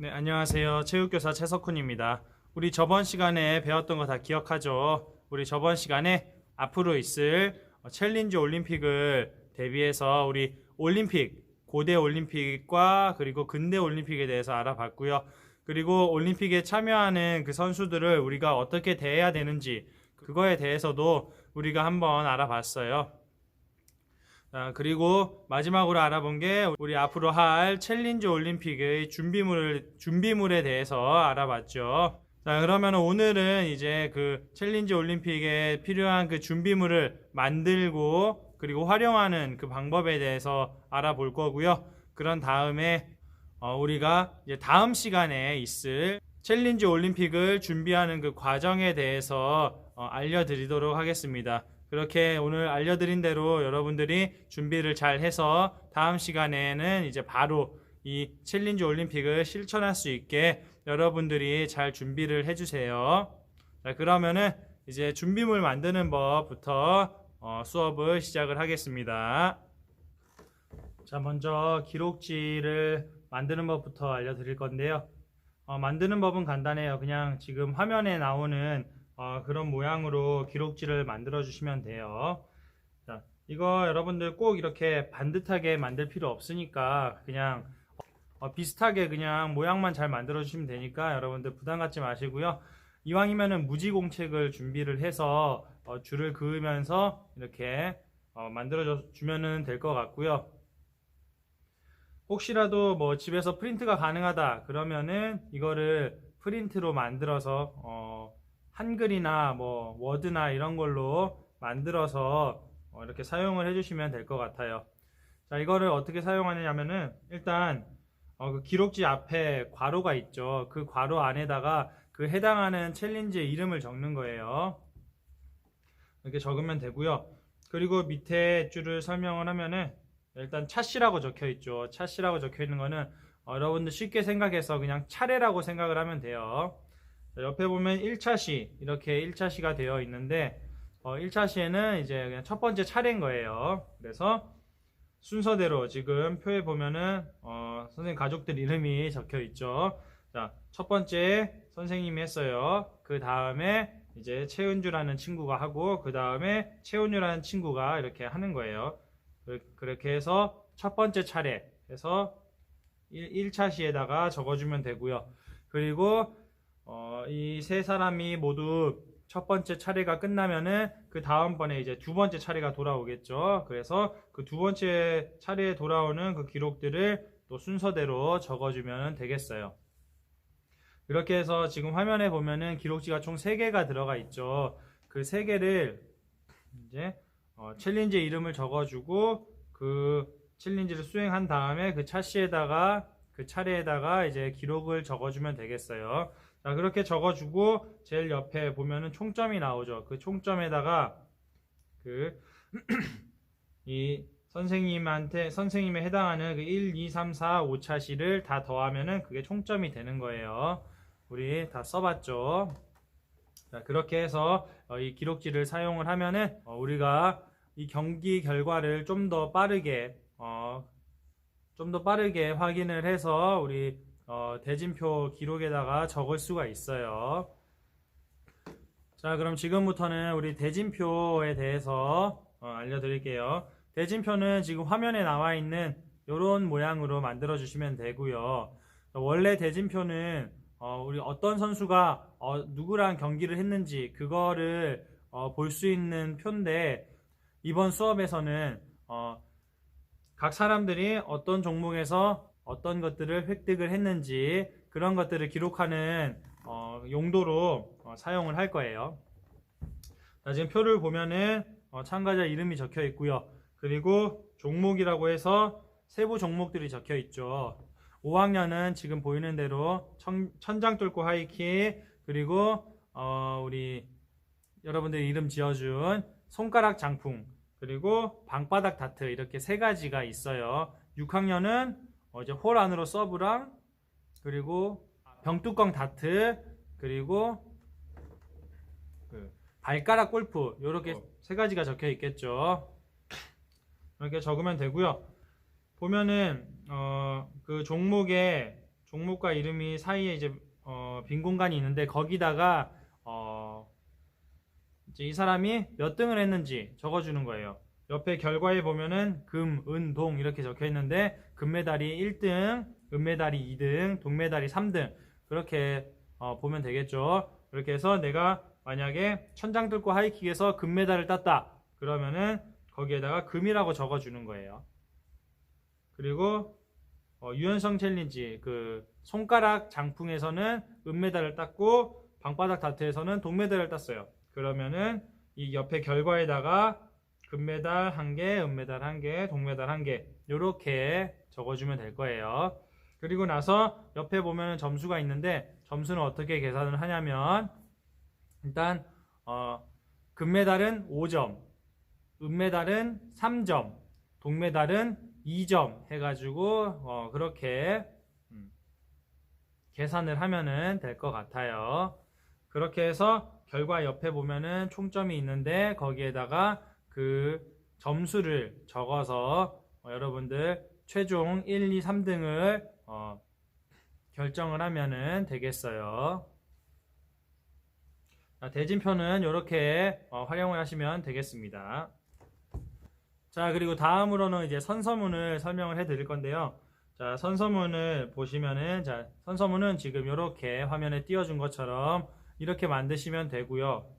네, 안녕하세요. 체육교사 최석훈입니다. 우리 저번 시간에 배웠던 거 다 기억하죠? 우리 저번 시간에 앞으로 있을 어, 챌린지 올림픽을 대비해서 우리 올림픽, 고대 올림픽과 그리고 근대 올림픽에 대해서 알아봤고요. 그리고 올림픽에 참여하는 그 선수들을 우리가 어떻게 대해야 되는지 그거에 대해서도 우리가 한번 알아봤어요. 아, 그리고 마지막으로 알아본 게 우리 앞으로 할 챌린지 올림픽의 준비물 준비물에 대해서 알아봤죠. 자, 그러면 오늘은 이제 그 챌린지 올림픽에 필요한 그 준비물을 만들고 그리고 활용하는 그 방법에 대해서 알아볼 거고요. 그런 다음에 어, 우리가 이제 다음 시간에 있을 챌린지 올림픽을 준비하는 그 과정에 대해서 어, 알려드리도록 하겠습니다. 그렇게 오늘 알려드린 대로 여러분들이 준비를 잘 해서 다음 시간에는 이제 바로 이 챌린지 올림픽을 실천할 수 있게 여러분들이 잘 준비를 해주세요. 자, 그러면은 이제 준비물 만드는 법부터 어, 수업을 시작을 하겠습니다. 자, 먼저 기록지를 만드는 법부터 알려드릴 건데요. 어, 만드는 법은 간단해요. 그냥 지금 화면에 나오는 어, 그런 모양으로 기록지를 만들어 주시면 돼요. 자, 이거 여러분들 꼭 이렇게 반듯하게 만들 필요 없으니까 그냥 어, 비슷하게 그냥 모양만 잘 만들어 주시면 되니까 여러분들 부담 갖지 마시고요. 이왕이면은 무지공책을 준비를 해서 어, 줄을 그으면서 이렇게 어, 만들어 주면은 될 것 같고요. 혹시라도 뭐 집에서 프린트가 가능하다 그러면은 이거를 프린트로 만들어서 어, 한글이나 뭐 워드나 이런 걸로 만들어서 어, 이렇게 사용을 해주시면 될 것 같아요. 자, 이거를 어떻게 사용하냐면은 일단 어, 그 기록지 앞에 괄호가 있죠. 그 괄호 안에다가 그 해당하는 챌린지의 이름을 적는 거예요. 이렇게 적으면 되고요. 그리고 밑에 줄을 설명을 하면은 일단 차시라고 적혀 있죠. 차시라고 적혀 있는 거는 어, 여러분들 쉽게 생각해서 그냥 차례라고 생각을 하면 돼요. 자, 옆에 보면 1차시 이렇게 1차시가 되어 있는데 어, 1차시에는 이제 그냥 첫 번째 차례인 거예요. 그래서 순서대로 지금 표에 보면은 어, 선생님 가족들 이름이 적혀 있죠. 자, 첫 번째 선생님이 했어요. 그 다음에 이제 최은주라는 친구가 하고 그 다음에 최은유라는 친구가 이렇게 하는 거예요. 그- 그렇게 해서 첫 번째 차례 해서 1, 차 시에다가 적어주면 되고요. 그리고 어, 이 세 사람이 모두 첫 번째 차례가 끝나면은 그 다음번에 이제 두 번째 차례가 돌아오겠죠. 그래서 그 두 번째 차례에 돌아오는 그 기록들을 또 순서대로 적어주면 되겠어요. 이렇게 해서 지금 화면에 보면은 기록지가 총 3개가 들어가 있죠. 그 3개를 이제 어, 챌린지 이름을 적어주고 그 챌린지를 수행한 다음에 그 차시에다가 그 차례에다가 이제 기록을 적어주면 되겠어요. 자, 그렇게 적어주고 제일 옆에 보면은 총점이 나오죠. 그 총점에다가 그 이 선생님한테 선생님에 해당하는 그 1, 2, 3, 4, 5차시를 다 더하면은 그게 총점이 되는 거예요. 우리 다 써봤죠. 자, 그렇게 해서 어, 이 기록지를 사용을 하면은 어, 우리가 이 경기 결과를 좀 더 빠르게 어, 좀 더 빠르게 확인을 해서 우리 어, 대진표 기록에다가 적을 수가 있어요. 자, 그럼 지금부터는 우리 대진표에 대해서 어, 알려드릴게요. 대진표는 지금 화면에 나와 있는 이런 모양으로 만들어 주시면 되고요. 원래 대진표는 어, 우리 어떤 선수가 어, 누구랑 경기를 했는지 그거를 어, 볼 수 있는 표인데 이번 수업에서는 어, 각 사람들이 어떤 종목에서 어떤 것들을 획득을 했는지 그런 것들을 기록하는 어, 용도로 어, 사용을 할 거예요. 자, 지금 표를 보면은 어, 참가자 이름이 적혀 있고요. 그리고 종목이라고 해서 세부 종목들이 적혀 있죠. 5학년은 지금 보이는 대로 천, 천장 뚫고 하이킥 그리고 어, 우리 여러분들 이름 지어준 손가락 장풍 그리고 방바닥 다트 이렇게 세 가지가 있어요. 6학년은 어, 이제 홀 안으로 서브랑 그리고 병뚜껑 다트 그리고 그 발가락 골프 이렇게 어. 세 가지가 적혀 있겠죠. 이렇게 적으면 되고요. 보면은 어, 그 종목의 종목과 이름이 사이에 이제 어, 빈 공간이 있는데 거기다가 어, 이제 이 사람이 몇 등을 했는지 적어주는 거예요. 옆에 결과에 보면은 금, 은, 동 이렇게 적혀 있는데 금메달이 1등, 은메달이 2등, 동메달이 3등 그렇게 어, 보면 되겠죠. 그렇게 해서 내가 만약에 천장 뚫고 하이킥에서 금메달을 땄다. 그러면은 거기에다가 금이라고 적어주는 거예요. 그리고 어, 유연성 챌린지 그 손가락 장풍에서는 은메달을 땄고 방바닥 다트에서는 동메달을 땄어요. 그러면은 이 옆에 결과에다가 금메달 한 개, 은메달 한 개, 동메달 한 개, 요렇게 적어주면 될 거예요. 그리고 나서 옆에 보면 점수가 있는데 점수는 어떻게 계산을 하냐면 일단 어, 금메달은 5점, 은메달은 3점, 동메달은 2점 해가지고 어, 그렇게 음, 계산을 하면은 될 것 같아요. 그렇게 해서 결과 옆에 보면은 총점이 있는데 거기에다가 그 점수를 적어서 어, 여러분들 최종 1, 2, 3등을 어, 결정을 하면은 되겠어요. 자, 대진표는 이렇게 어, 활용을 하시면 되겠습니다. 자, 그리고 다음으로는 이제 선서문을 설명을 해 드릴 건데요. 자, 선서문을 보시면은, 자, 선서문은 지금 이렇게 화면에 띄워준 것처럼 이렇게 만드시면 되고요.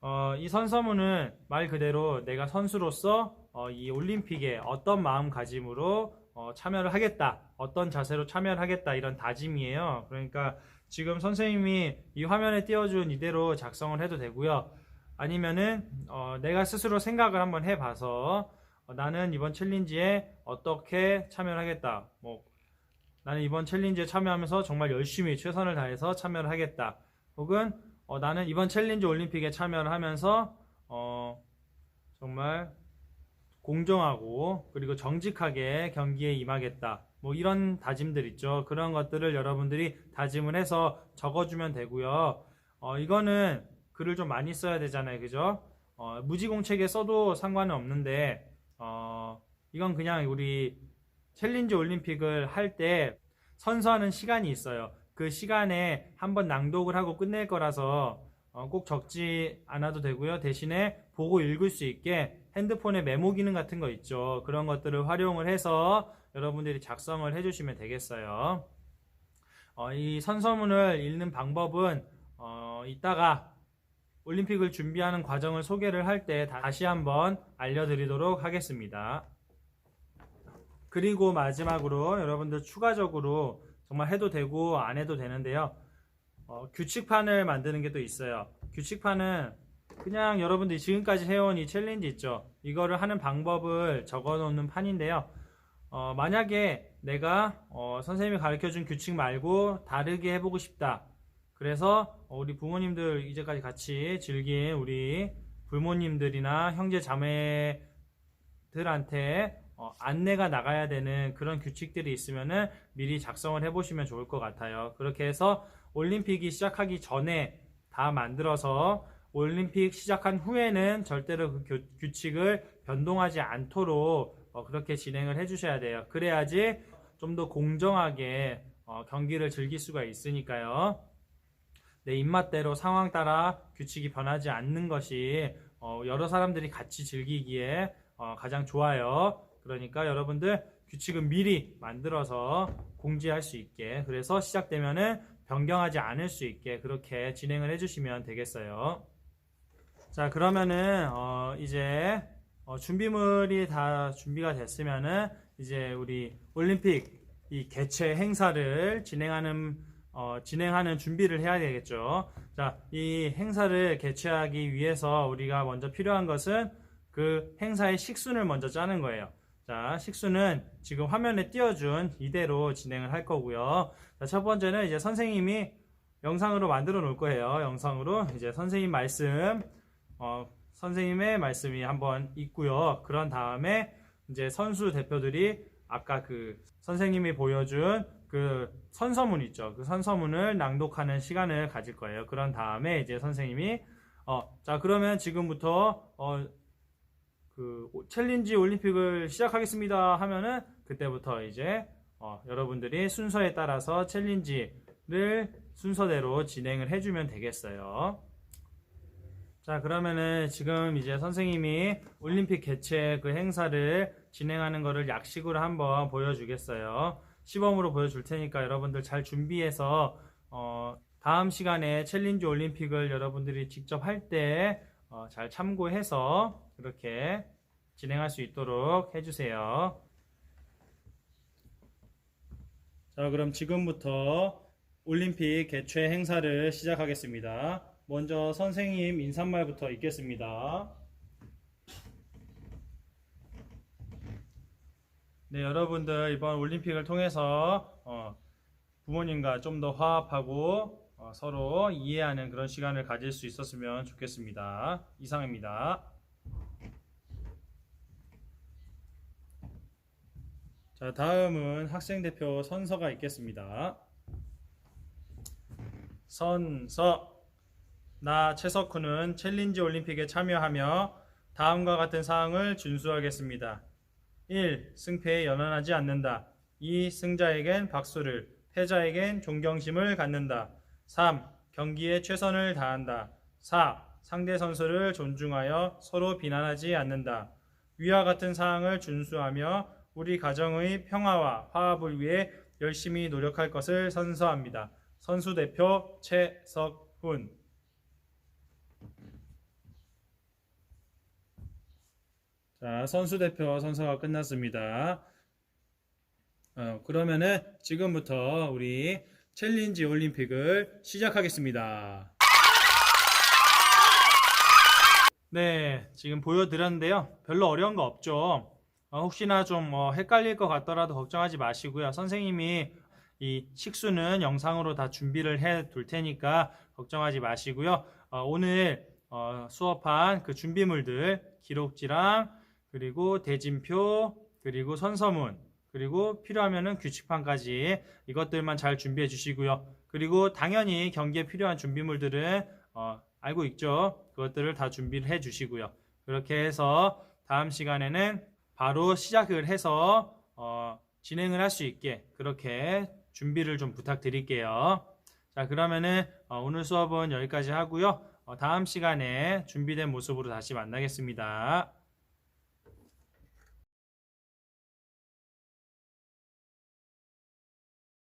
어, 이 선서문은 말 그대로 내가 선수로서 어, 이 올림픽에 어떤 마음가짐으로 어, 참여를 하겠다, 어떤 자세로 참여를 하겠다 이런 다짐이에요. 그러니까 지금 선생님이 이 화면에 띄워준 이대로 작성을 해도 되고요. 아니면은 어, 내가 스스로 생각을 한번 해봐서 어, 나는 이번 챌린지에 어떻게 참여를 하겠다. 뭐 나는 이번 챌린지에 참여하면서 정말 열심히 최선을 다해서 참여를 하겠다. 혹은 어, 나는 이번 챌린지 올림픽에 참여를 하면서 어, 정말 공정하고 그리고 정직하게 경기에 임하겠다. 뭐 이런 다짐들 있죠. 그런 것들을 여러분들이 다짐을 해서 적어주면 되고요. 어, 이거는 글을 좀 많이 써야 되잖아요. 그죠? 어, 무지공책에 써도 상관은 없는데 어, 이건 그냥 우리 챌린지 올림픽을 할 때 선서하는 시간이 있어요. 그 시간에 한번 낭독을 하고 끝낼 거라서 어, 꼭 적지 않아도 되고요. 대신에 보고 읽을 수 있게 핸드폰에 메모 기능 같은 거 있죠. 그런 것들을 활용을 해서 여러분들이 작성을 해주시면 되겠어요. 어, 이 선서문을 읽는 방법은 어, 이따가 올림픽을 준비하는 과정을 소개를 할 때 다시 한번 알려드리도록 하겠습니다. 그리고 마지막으로 여러분들 추가적으로 정말 해도 되고 안 해도 되는데요. 어, 규칙판을 만드는 게 또 있어요. 규칙판은 그냥 여러분들이 지금까지 해온 이 챌린지 있죠. 이거를 하는 방법을 적어 놓는 판인데요. 어, 만약에 내가 어, 선생님이 가르쳐 준 규칙 말고 다르게 해보고 싶다. 그래서 어, 우리 부모님들 이제까지 같이 즐긴 우리 부모님들이나 형제 자매들한테 어, 안내가 나가야 되는 그런 규칙들이 있으면은 미리 작성을 해보시면 좋을 것 같아요. 그렇게 해서 올림픽이 시작하기 전에 다 만들어서 올림픽 시작한 후에는 절대로 그 규, 규칙을 변동하지 않도록 어, 그렇게 진행을 해주셔야 돼요. 그래야지 좀 더 공정하게 어, 경기를 즐길 수가 있으니까요. 내 입맛대로 상황 따라 규칙이 변하지 않는 것이 어, 여러 사람들이 같이 즐기기에 어, 가장 좋아요. 그러니까 여러분들 규칙은 미리 만들어서 공지할 수 있게 그래서 시작되면은 변경하지 않을 수 있게 그렇게 진행을 해주시면 되겠어요. 자 그러면은 어, 이제 어, 준비물이 다 준비가 됐으면은 이제 우리 올림픽 이 개최 행사를 진행하는 어, 진행하는 준비를 해야 되겠죠. 자, 이 행사를 개최하기 위해서 우리가 먼저 필요한 것은 그 행사의 식순을 먼저 짜는 거예요. 자, 식수는 지금 화면에 띄워준 이대로 진행을 할 거고요. 자, 첫 번째는 이제 선생님이 영상으로 만들어 놓을 거예요. 영상으로 이제 선생님 말씀, 어, 선생님의 말씀이 한번 있고요. 그런 다음에 이제 선수 대표들이 아까 그 선생님이 보여준 그 선서문 있죠. 그 선서문을 낭독하는 시간을 가질 거예요. 그런 다음에 이제 선생님이 어, 자, 그러면 지금부터 어, 그 챌린지 올림픽을 시작하겠습니다 하면은 그때부터 이제 어, 여러분들이 순서에 따라서 챌린지를 순서대로 진행을 해주면 되겠어요. 자, 그러면은 지금 이제 선생님이 올림픽 개최 그 행사를 진행하는 거를 약식으로 한번 보여주겠어요. 시범으로 보여줄 테니까 여러분들 잘 준비해서 어, 다음 시간에 챌린지 올림픽을 여러분들이 직접 할때 어, 잘 참고해서 그렇게 진행할 수 있도록 해주세요. 자, 그럼 지금부터 올림픽 개최 행사를 시작하겠습니다. 먼저 선생님 인사말부터 읽겠습니다. 네, 여러분들 이번 올림픽을 통해서 어, 부모님과 좀 더 화합하고 어, 서로 이해하는 그런 시간을 가질 수 있었으면 좋겠습니다. 이상입니다. 자, 다음은 학생 대표 선서가 있겠습니다. 선서 나 최석훈은 챌린지 올림픽에 참여하며 다음과 같은 사항을 준수하겠습니다. 1. 승패에 연연하지 않는다. 2. 승자에겐 박수를, 패자에겐 존경심을 갖는다. 3. 경기에 최선을 다한다. 4. 상대 선수를 존중하여 서로 비난하지 않는다. 위와 같은 사항을 준수하며 우리 가정의 평화와 화합을 위해 열심히 노력할 것을 선서합니다. 선수 대표 최석훈. 자, 선수 대표 선서가 끝났습니다. 어, 그러면은 지금부터 우리 챌린지 올림픽을 시작하겠습니다. 네, 지금 보여드렸는데요. 별로 어려운 거 없죠. 어, 혹시나 좀뭐 헷갈릴 것 같더라도 걱정하지 마시고요. 선생님이 이 식수는 영상으로 다 준비를 해 둘 테니까 걱정하지 마시고요. 어, 오늘 어, 수업한 그 준비물들 기록지랑 그리고 대진표 그리고 선서문 그리고 필요하면은 규칙판까지 이것들만 잘 준비해 주시고요. 그리고 당연히 경기에 필요한 준비물들은 어, 알고 있죠. 그것들을 다 준비를 해 주시고요. 그렇게 해서 다음 시간에는 바로 시작을 해서 어, 진행을 할 수 있게 그렇게 준비를 좀 부탁드릴게요. 자, 그러면은 어, 오늘 수업은 여기까지 하고요. 어, 다음 시간에 준비된 모습으로 다시 만나겠습니다.